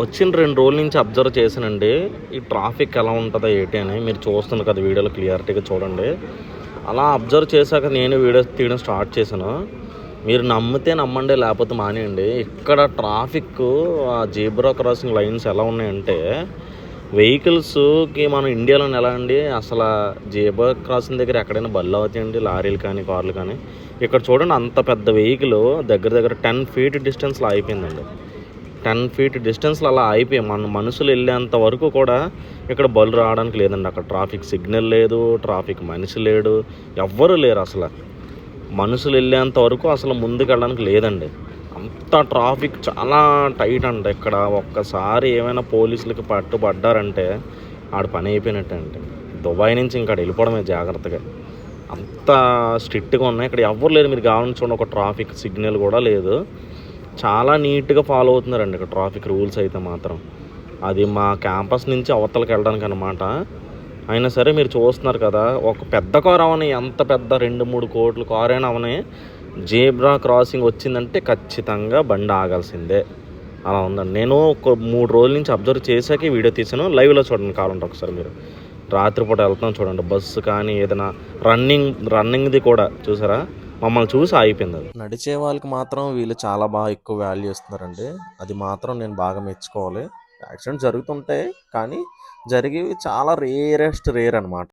వచ్చిన రెండు రోజుల నుంచి అబ్జర్వ్ చేశానండి. ఈ ట్రాఫిక్ ఎలా ఉంటుందో ఏంటి అని మీరు చూస్తున్నారు కదా వీడియోలో క్లియారిటీగా చూడండి. అలా అబ్జర్వ్ చేశాక నేను వీడియోస్ తీయడం స్టార్ట్ చేశాను. మీరు నమ్మితే నమ్మండి లేకపోతే మానేయండి. ఇక్కడ ట్రాఫిక్ ఆ జీబ్రా క్రాసింగ్ లైన్స్ ఎలా ఉన్నాయంటే వెహికల్స్కి మనం ఇండియాలో ఎలా అండి? అసలు జీబ్రా క్రాసింగ్ దగ్గర ఎక్కడైనా బళ్ళు అవుతాయండి? లారీలు కానీ కార్లు కానీ? ఇక్కడ చూడండి అంత పెద్ద వెహికల్ దగ్గర దగ్గర టెన్ ఫీట్ డిస్టెన్స్లో అయిపోయిందండి. టెన్ ఫీట్ డిస్టెన్స్లో అలా అయిపోయి మన మనుషులు వెళ్ళేంత వరకు కూడా ఇక్కడ బళ్ళు రావడానికి లేదండి. అక్కడ ట్రాఫిక్ సిగ్నల్ లేదు ట్రాఫిక్ మనిషి లేడు ఎవ్వరు లేరు అసలు. మనుషులు వెళ్ళేంత వరకు అసలు ముందుకు వెళ్ళడానికి లేదండి. అంత ట్రాఫిక్ చాలా టైట్ అంట. ఇక్కడ ఒక్కసారి ఏమైనా పోలీసులకి పట్టుబడ్డారంటే ఆడ పని అయిపోయినట్టండి దుబాయ్ నుంచి ఇంకా వెళ్ళిపోవడమే జాగ్రత్తగా. అంత స్ట్రిక్ట్గా ఉన్నాయి. ఇక్కడ ఎవ్వరు లేరు. మీరు గమనించండి ఒక ట్రాఫిక్ సిగ్నల్ కూడా లేదు. చాలా నీట్గా ఫాలో అవుతున్నారండి ఇక్కడ ట్రాఫిక్ రూల్స్ అయితే మాత్రం. అది మా క్యాంపస్ నుంచి అవతలకి వెళ్ళడానికి అనమాట అయినా సరే మీరు చూస్తున్నారు కదా ఒక పెద్ద కారు అవని ఎంత పెద్ద రెండు మూడు కోట్ల కారు అయినా అవని జీబ్రా క్రాసింగ్ వచ్చిందంటే ఖచ్చితంగా బండి ఆగాల్సిందే. అలా ఉందండి. నేను ఒక మూడు రోజుల నుంచి అబ్జర్వ్ చేశాక ఈ వీడియో తీసాను లైవ్లో చూడండి కావాలంటే ఒకసారి మీరు. రాత్రిపూట వెళ్తాం చూడండి. బస్సు కానీ ఏదైనా రన్నింగ్ రన్నింగ్ది కూడా చూసారా? మమ్మల్ని చూసి ఆగిపోయింది అది. నడిచే వాళ్ళకి మాత్రం వీళ్ళు చాలా బాగా ఎక్కువ వాల్యూ ఇస్తున్నారండి. అది మాత్రం నేను బాగా మెచ్చుకోవాలి. యాక్సిడెంట్ జరుగుతుంటాయి కానీ జరిగేవి చాలా రేరెస్ట్ రేర్ అనమాట